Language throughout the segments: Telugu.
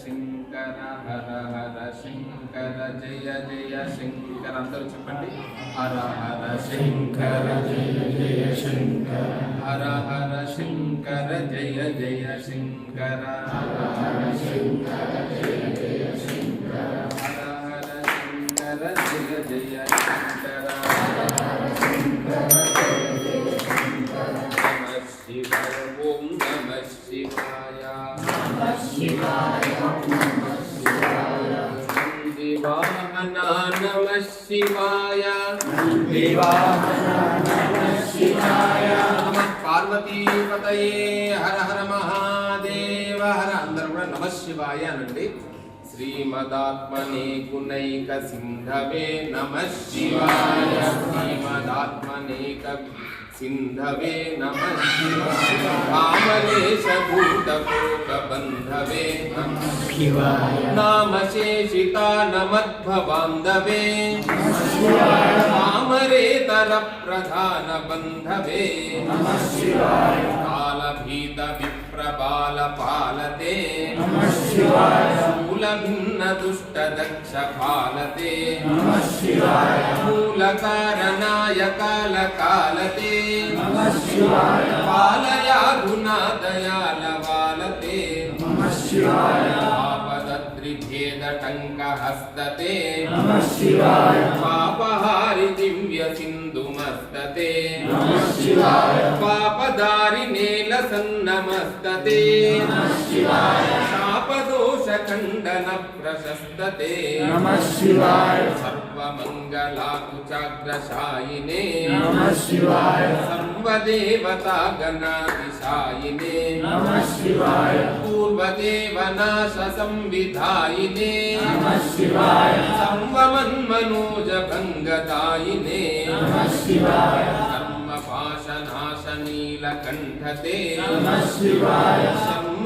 శంకర హర హర శంకర జయ జయ శంకర. అందరూ చెప్పండి హర హర శంకర జయ జయ శంకర. హర హర శంకర జయ జయ శంకర. హర హర శంకర జయ జయ శివాయ నమ పార్వతీపతయే హర హర మహాదేవ హర అందరూ కూడా నమ శివాయ అనండి శ్రీమదాత్మనే గుణైక సింధవే నమ శివాయ శ్రీమదాత్మనేక సింధవే నమ శివాయ కామలేశ భూత భూత బంధవే నమ नामशेषिता नमद्भवान्धवे। कामरेतरप्रधानबन्धवे कालभीतविप्रबालपालते। मूलभिन्नदुष्टदक्षपालते। मूलकारणाय कालकालते पालया गुना दयाल गुणादयालवालते कालभीत विप्रबाल पालते मूलभिन्न दुष्ट दक्ष खंडन प्रशस्तते नम शिवाय। सर्वमङ्गलाकुचाग्रशायिने नम शिवाय। सर्वदेवतागणाधिशायिने। नम शिवाय। पूर्वदेवनाश पूर्वदेवनाशसंविधायिने। नम शिवाय। सर्वमन्मनोजभङ्गदायिने। नम शिवाय। सर्वपाशनाशनीलकण्ठते नम शिवाय।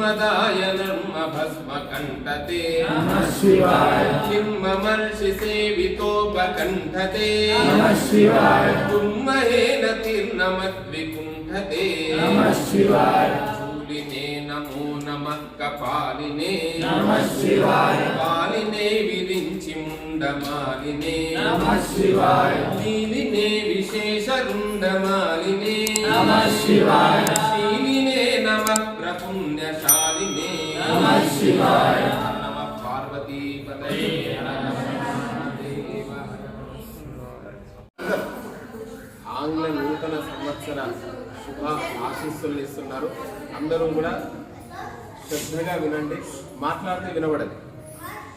శ్రీమదాయ నర్మ భస్మ కంఠతే కిం మమర్షి సేవితోపకంఠతే. తుం మహేన తీర్ణమద్వికుంఠతే శూలినే నమో నమ కపాలినే. పాలినే విరించి ముండమాలినే. నీలినే విశేష రుండమాలినే. శివాయ. నమ పార్వతీపతయే ఆంగ్ల నూతన సంవత్సర శుభ ఆశీస్సులు ఇస్తున్నారు. అందరూ కూడా శ్రద్ధగా వినండి. మాట్లాడితే వినబడదు.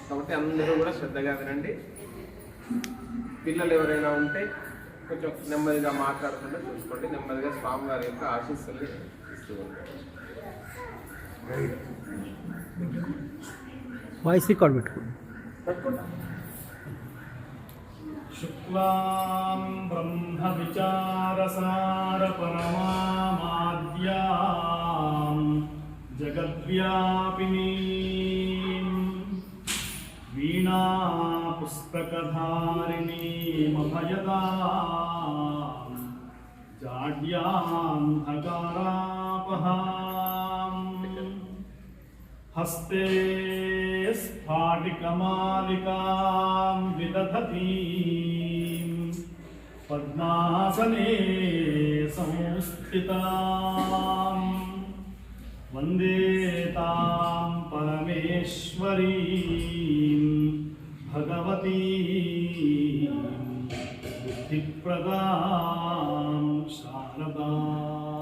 కాబట్టి అందరూ కూడా శ్రద్ధగా వినండి. పిల్లలు ఎవరైనా ఉంటే కొంచెం నెమ్మదిగా మాట్లాడకుండా చూసుకోండి. నెమ్మదిగా స్వామివారి యొక్క ఆశీస్సుల్ని ఇస్తూ ఉంటారు वायसी कॉर्बेट को। शुक्लां ब्रह्मविचारसारपरमामाद्यां जगद्व्यापिनीं वीणापुस्तकधारिणीमभयदां जाड्यां हकारापहा हस्ते स्फाटिकमालिकां विदधतीं पद्मासने संस्थिताम् वंदे परमेश्वरीं भगवतीं बुद्धिप्रदां शारदाम्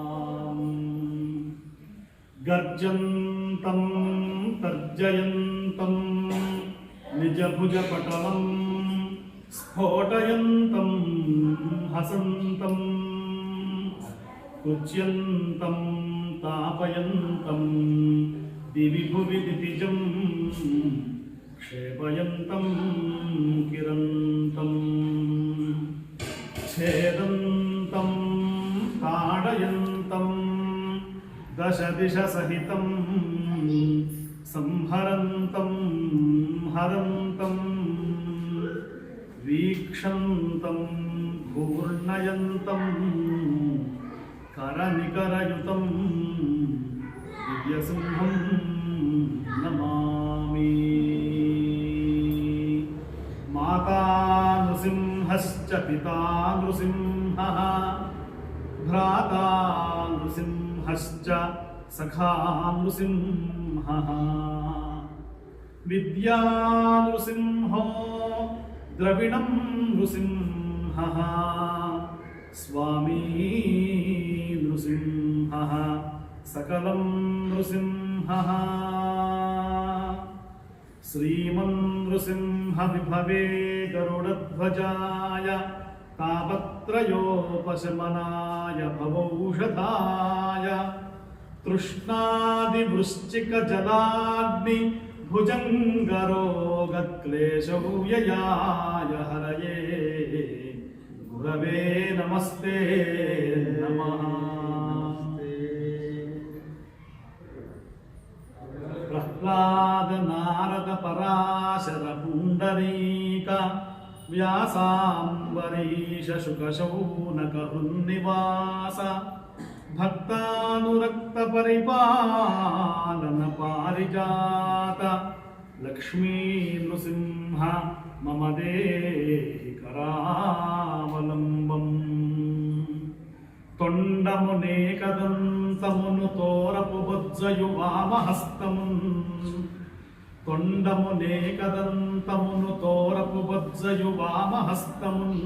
गर्जन्तं తర్జయంతం నిజభుజపటలం స్ఫోటయంతం హసంతం. కుచ్యంతం తాపయంతం దివి భువి దితిజం క్షేపయంతం కిరంతం. ఛేదంతం తాడయంతం దశ దిశ సహితం సంహరంతం హరంతం వీక్షంతం భూర్ణయంతం కరనికరయుతం దివ్యసింహం నమామి. మాతా నృసింహశ్చ పితా నృసింహ భ్రాతా నృసింహశ్చ సఖా నృసింహः విద్యా నృసింహో ద్రవిణం నృసింహः స్వామీ నృసింహः సకలం నృసింహः श्रीमन्नृसिंहविभवे गरुडध्वजाय तापत्रयोपशमनाय भवौषधाय तृष्णादिवृश्चिकजलाग्नि भुजङ्गरोगक्लेशभूययाय हरये गुरवे नमस्ते नमः प्रह्लादनारदपराशरपुण्डरीक व्यासाम्बरीशशुकशौनकहृन्निवास భక్తానురక్త పరిపాలన పారిజాత లక్ష్మీ నృసింహ మమ దేహి తొండమునేకదంతమును తోరపు బొజ్జయు వామహస్తమున్ తొండమునేకదంతమును తోరపు బొజ్జయు వామహస్తమున్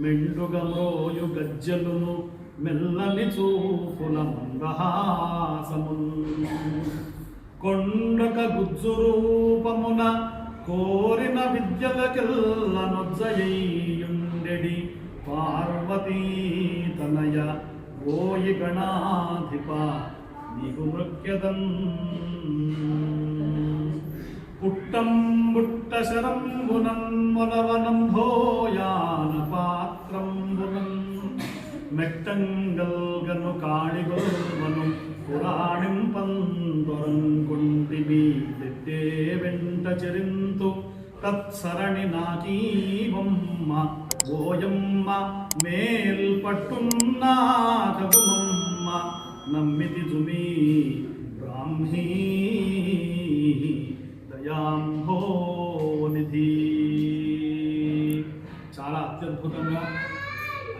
మెండుగమ్రోయు గజ్జలును మెల్లని చూపుల మందహాసమున్. కొండక గుజ్జు రూపమున కోరిన విద్యలకెల్లనొజ్జయుండెడి పార్వతీ తనయ ఓయి గణాధిప నీకు మృక్యదం పుట్టం బుట్ట శరంబునం మొలవనం భోయాన పాత్రంబునం మెట్టంగల్గను కాళిగొల్వను పురాణింపందొరంకుంటిమి తెట్టే వెంట చెరింతు తత్సరణి నాకీవమ్మ ఓయమ్మ మేల్ పట్టున్నాకగుమమ్మ నమ్మితి జుమీ బ్రాహ్మీ దయాంభో నిధి చాలా అత్యద్భుతంగా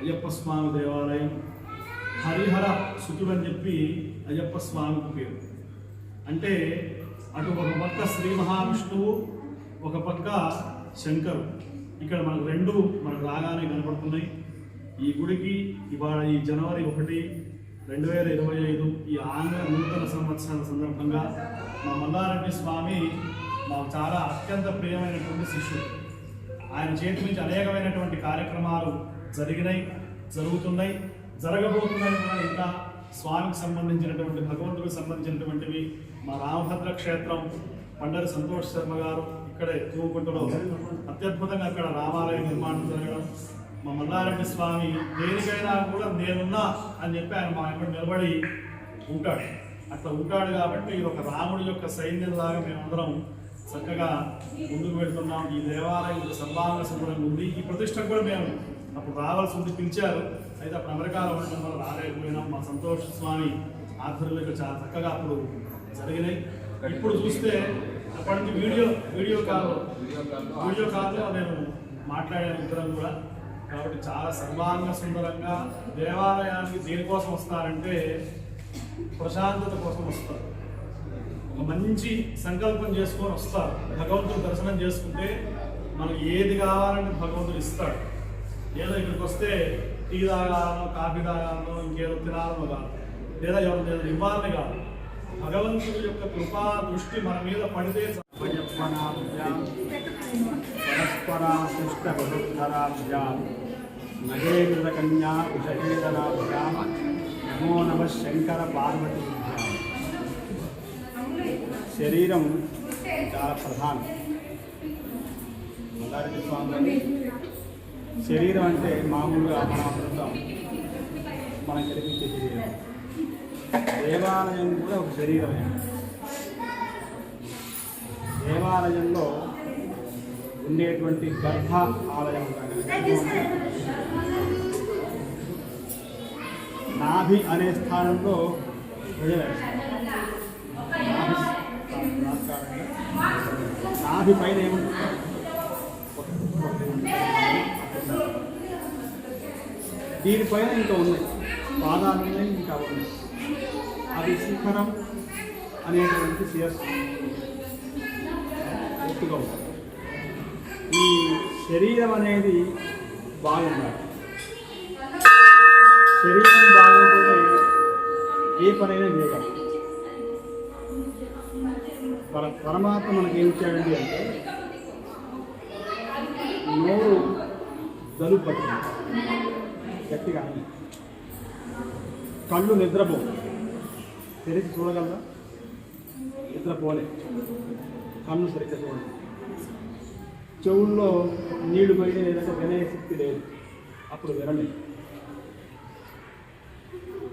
అయ్యప్ప స్వామి దేవాలయం. హరిహర సుతుడు అని చెప్పి అయ్యప్ప స్వామికి పేరు. అంటే అటు ఒక పక్క శ్రీ మహావిష్ణువు ఒక పక్క శంకరు. ఇక్కడ మనకు రెండు మనకు రాగానే కనపడుతున్నాయి ఈ గుడికి ఇవాళ ఈ జనవరి ఒకటి రెండు వేల ఇరవై ఐదు ఈ ఆంగ్ల నూతన సంవత్సరాల సందర్భంగా మా మల్లారెడ్డి స్వామి మాకు చాలా అత్యంత ప్రియమైనటువంటి శిష్యుడు. ఆయన చేతి నుంచి అనేకమైనటువంటి కార్యక్రమాలు జరిగినాయి జరుగుతున్నాయి జరగబోతున్నాయి కూడా ఇంకా స్వామికి సంబంధించినటువంటి భగవంతుడికి సంబంధించినటువంటివి మా రామభద్ర క్షేత్రం పండరి సంతోష్ శర్మ గారు ఇక్కడే తూగుంటలో అత్యద్భుతంగా అక్కడ రామాలయ నిర్మాణం జరగడం. మా మల్లారెడ్డి స్వామి దేనికైనా కూడా నేనున్నా అని చెప్పి ఆయన మా ఇక్కడ నిలబడి ఉంటాడు. అట్లా ఉంటాడు కాబట్టి ఇది ఒక రాముడి యొక్క సైన్యం లాగా మేమందరం చక్కగా ముందుకు పెడుతున్నాం ఈ దేవాలయం సర్వాంగ సుందరంగా ఉంది. ఈ ప్రతిష్ట కూడా మేము అప్పుడు రావాల్సి ఉంది పిలిచారు. అయితే అప్పుడు అమెరికాలో ఉండడం వల్ల రాలేకపోయినా మా సంతోష్ స్వామి ఆధ్వర్యంలో చాలా చక్కగా అప్పుడు జరిగినాయి. ఇప్పుడు చూస్తే అప్పటి నుంచి వీడియో వీడియో కాల్ వీడియో కాల్లో వీడియో కాల్లో నేను మాట్లాడాను ఇద్దరం కూడా. కాబట్టి చాలా సర్వాంగ సుందరంగా దేవాలయానికి దేనికోసం వస్తారంటే ప్రశాంతత కోసం వస్తారు. ఒక మంచి సంకల్పం చేసుకొని వస్తారు. భగవంతుడు దర్శనం చేసుకుంటే మనకు ఏది కావాలంటే భగవంతుడు ఇస్తాడు. ఏదో ఇక్కడికి వస్తే టీ తాగాలనో కాఫీ తాగాలనో ఇంకేదో తినాలనో కాదు. లేదా ఎవరు ఏదో ఇవ్వాలని కాదు. భగవంతుడి యొక్క కృపా దృష్టి మన మీద పడితే నగేంద్రకన్యా కుశేతనాభ్యాం నమో నమ శంకర పార్వతీభ్యాం శరీరం చాలా ప్రధానం. మల్లారెడ్డి స్వామి శరీరం అంటే మామూలుగా మన బృందం మనం కనిపించే శరీరం. దేవాలయం కూడా ఒక శరీరమే. దేవాలయంలో ఉండేటువంటి గర్భ ఆలయం నాభి అనే స్థానంలో నాభి పైన ఏముంటుంది? దీనిపైన ఇంకా ఉన్నాయి. పాదాలు ఉన్నాయి ఇంకా ఉన్నాయి. అది శిఖరం అనేటువంటి శిరస్సు. ఎత్తుగా ఉంటుంది ఈ శరీరం అనేది బాగుండాలి. శరీరం బాగుంటుంది ఏ పనైనా చేయగలం. పర పరమాత్మ మనకి ఏం ఇచ్చాడండి అంటే నోరు జలుబు పట్టింది గట్టిగా కానీ కళ్ళు నిద్రపో తెరిచి చూడగలరా? నిద్రపోలే. కన్ను సరిగ్గా చూడండి చెవుల్లో నీళ్ళు పోయి లేదంటే వినే శక్తి లేదు. అప్పుడు వినలేదు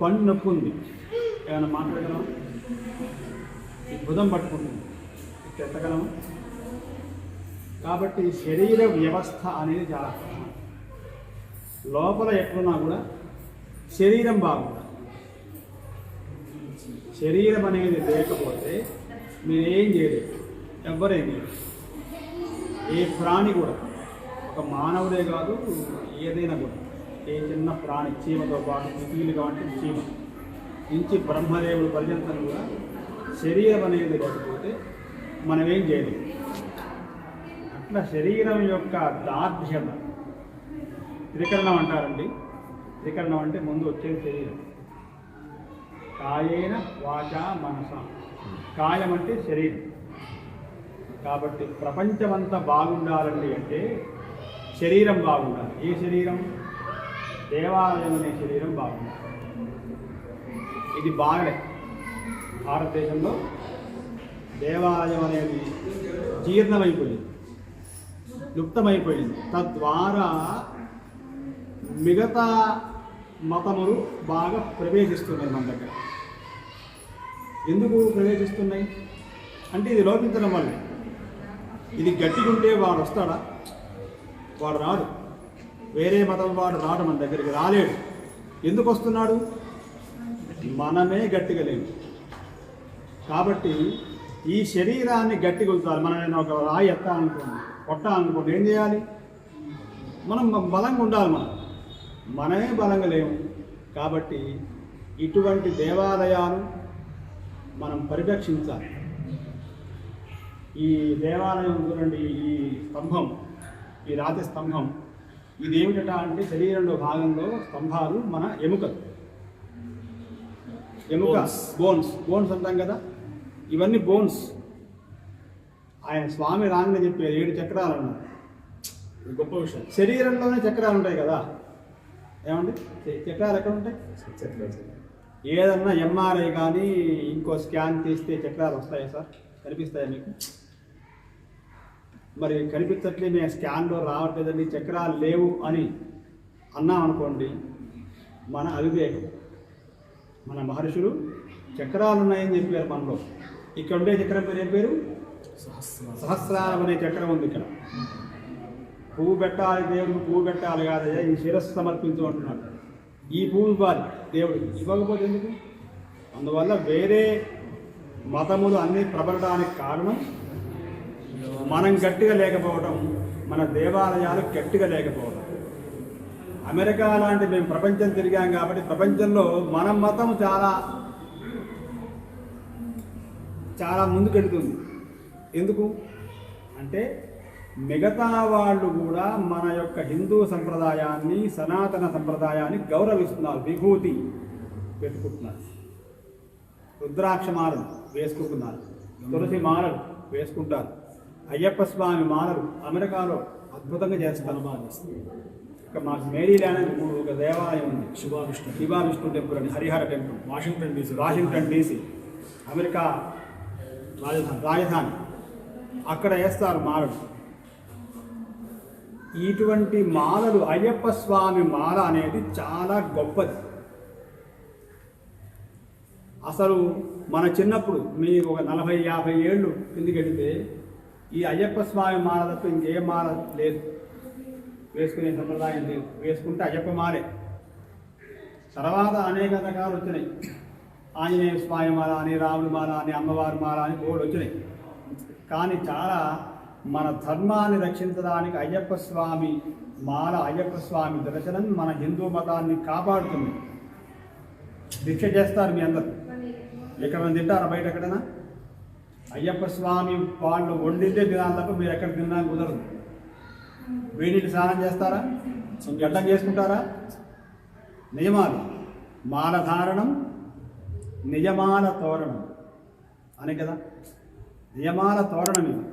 పన్ను నొప్పి ఉంది. ఏమైనా మాట్లాడగలమా బుధం పట్టుకుంటుంది. ఎత్తగలమా కాబట్టి శరీర వ్యవస్థ అనేది చాలా లోపల ఎట్లున్నా కూడా శరీరం బాగుండాలి. శరీరం అనేది లేకపోతే మీరేం చేయలేదు ఎవరేం చేయలేదు ఏ ప్రాణి కూడా ఒక మానవుడే కాదు ఏదైనా కూడా. ఏ చిన్న ప్రాణి చీమతో పాటు మిగిలిగా కాబట్టి చీమ. నుంచి బ్రహ్మదేవుడు పర్యంతం కూడా శరీరం అనేది లేకపోతే మనమేం చేయలేము అట్లా శరీరం యొక్క దార్ఢ్యత త్రికరణం అంటారండి. త్రికరణం అంటే ముందు వచ్చేది శరీరం. కాయేన వాచ మనస. కాయం అంటే శరీరం. కాబట్టి ప్రపంచమంతా బాగుండాలండి అంటే శరీరం బాగుండాలి. ఏ శరీరం? దేవాలయం అనే శరీరం బాగుండాలి. ఇది బాగలే భారతదేశంలో దేవాలయం అనేది జీర్ణమైపోయింది. లుప్తమైపోయింది. తద్వారా మిగతా మతములు బాగా ప్రవేశిస్తున్నాయి మన దగ్గర. ఎందుకు ప్రవేశిస్తున్నాయి? అంటే ఇది లోపించడం వల్ల. ఇది గట్టిగుంటే వాడు వస్తాడా? వాడు రాడు. వేరే మతం వాడు రాడు మన దగ్గరికి రాలేడు. ఎందుకు వస్తున్నాడు? మనమే గట్టిగా లేము. కాబట్టి ఈ శరీరాన్ని గట్టిగా ఉంచాలి. మనం ఏదైనా ఒక రాయి ఎత్తాలనుకోండి కొట్టాలనుకోండి ఏం చేయాలి? మనం బలంగా ఉండాలి మనం. మనమే బలంగా లేము. కాబట్టి ఇటువంటి దేవాలయాలు మనం పరిరక్షించాలి. ఈ దేవాలయం చూడండి ఈ స్తంభం ఈ రాతి స్తంభం. ఇది ఏమిటట అంటే శరీరంలో భాగంలో స్తంభాలు మన ఎముకలు. ఎముక. బోన్స్ బోన్స్ అంటాం కదా? ఇవన్నీ బోన్స్ ఆయన స్వామి రాంగని చెప్పారు ఏడు చక్రాలు అన్నారు గొప్ప విషయం. శరీరంలోనే చక్రాలు ఉంటాయి కదా? ఏమండి? చ- చక్రాలు ఎక్కడ ఉంటాయి ఏదన్నా ఎంఆర్ఐ కానీ ఇంకో స్కాన్ తీస్తే చక్రాలు వస్తాయా సార్? కనిపిస్తాయా మీకు? మరి కనిపించట్లే మేము స్కాన్లో రావట్లేదండి చక్రాలు లేవు అని అన్నాం అనుకోండి మన అవివేకం మన మహర్షులు చక్రాలు ఉన్నాయని చెప్పారు మనలో. ఇక్కడ ఉండే చక్రం పేరు ఏం పేరు? సహస్ర సహస్రారం అనే చక్రం ఉంది ఇక్కడ. పువ్వు పెట్టాలి దేవుడికి పువ్వు పెట్టాలి కాదయ్యా ఈ శిరస్సు సమర్పించు అంటున్నాడు. ఈ పువ్వు ఇవ్వాలి దేవుడికి ఇవ్వకపోతే ఎందుకు? అందువల్ల వేరే మతములు అన్నీ ప్రబలడానికి కారణం మనం గట్టిగా లేకపోవడం మన దేవాలయాలు గట్టిగా లేకపోవడం అమెరికా లాంటి మేము ప్రపంచం తిరిగాం కాబట్టి ప్రపంచంలో మన మతం చాలా చాలా ముందుకెడుతుంది ఎందుకు? అంటే మిగతా వాళ్ళు కూడా మన యొక్క హిందూ సంప్రదాయాన్ని సనాతన సంప్రదాయాన్ని గౌరవిస్తున్నారు విభూతి పెట్టుకుంటున్నారు. రుద్రాక్ష మాలలు వేసుకుంటున్నారు తులసి మాలలు వేసుకుంటారు అయ్యప్ప స్వామి మాలలు అమెరికాలో అద్భుతంగా చేస్తారు. ఇక మాకు మేరీల్యాండ్ అని మూడు ఒక దేవాలయం ఉంది. శుభావిష్ణు శివా విష్ణు టెంపుల్ అని Harihara temple. Washington DC. Washington DC. America రాజధాని. రాజధాని. అక్కడ వేస్తారు మాలలు. ఇటువంటి మాలలు అయ్యప్ప స్వామి మాల అనేది చాలా గొప్పది. అసలు మన చిన్నప్పుడు మీకు ఒక నలభై యాభై ఏళ్ళు కిందికి ఈ అయ్యప్ప స్వామి మాల తప్ప ఇంకే మాల లేదు. వేసుకునే సంప్రదాయం లేదు. వేసుకుంటే అయ్యప్ప మాలే. తర్వాత అనేక రకాలు వచ్చినాయి. ఆంజనేయ స్వామి మాల అని రాముడి మాల అని అమ్మవారి మాల అని బోర్డు వచ్చినాయి. కానీ చాలా మన ధర్మాన్ని రక్షించడానికి అయ్యప్ప స్వామి మాల అయ్యప్ప స్వామి దర్శనం మన హిందూ మతాన్ని కాపాడుతుంది. దీక్ష చేస్తారు మీ అందరు. ఎక్కడ తింటారా బయట ఎక్కడైనా? అయ్యప్ప స్వామి వాళ్ళు వండితే తినాలి తప్ప మీరు ఎక్కడ తిన్నా కుదరదు. వేడిని స్నానం చేస్తారా? గడ్డం చేసుకుంటారా? నియమాలు. మాల ధారణం నియమాల తోరణం. అనే కదా? నియమాల తోరణం ఇది.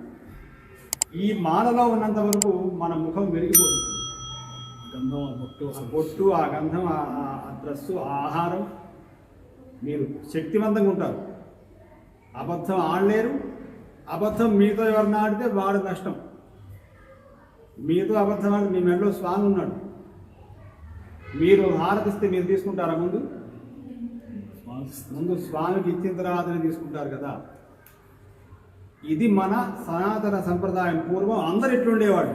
ఈ మాలలో ఉన్నంత వరకు మన ముఖం వెలిగిపోతుంది గంధం ఆ బొట్టు ఆ బొట్టు ఆ గంధం ఆ డ్రస్సు ఆ ఆహారం మీరు శక్తివంతంగా ఉంటారు. అబద్ధం ఆడలేరు. అబద్ధం మీతో ఎవరిని ఆడితే వాడు నష్టం. మీతో అబద్ధం ఆడి మీ మెడలో స్వామి ఉన్నాడు. మీరు హారతిస్తే మీరు తీసుకుంటారా ముందు? ముందు స్వామికి ఇచ్చిన తర్వాతనే తీసుకుంటారు కదా. ఇది మన సనాతన సంప్రదాయం పూర్వం అందరు ఎట్లుండేవాళ్ళు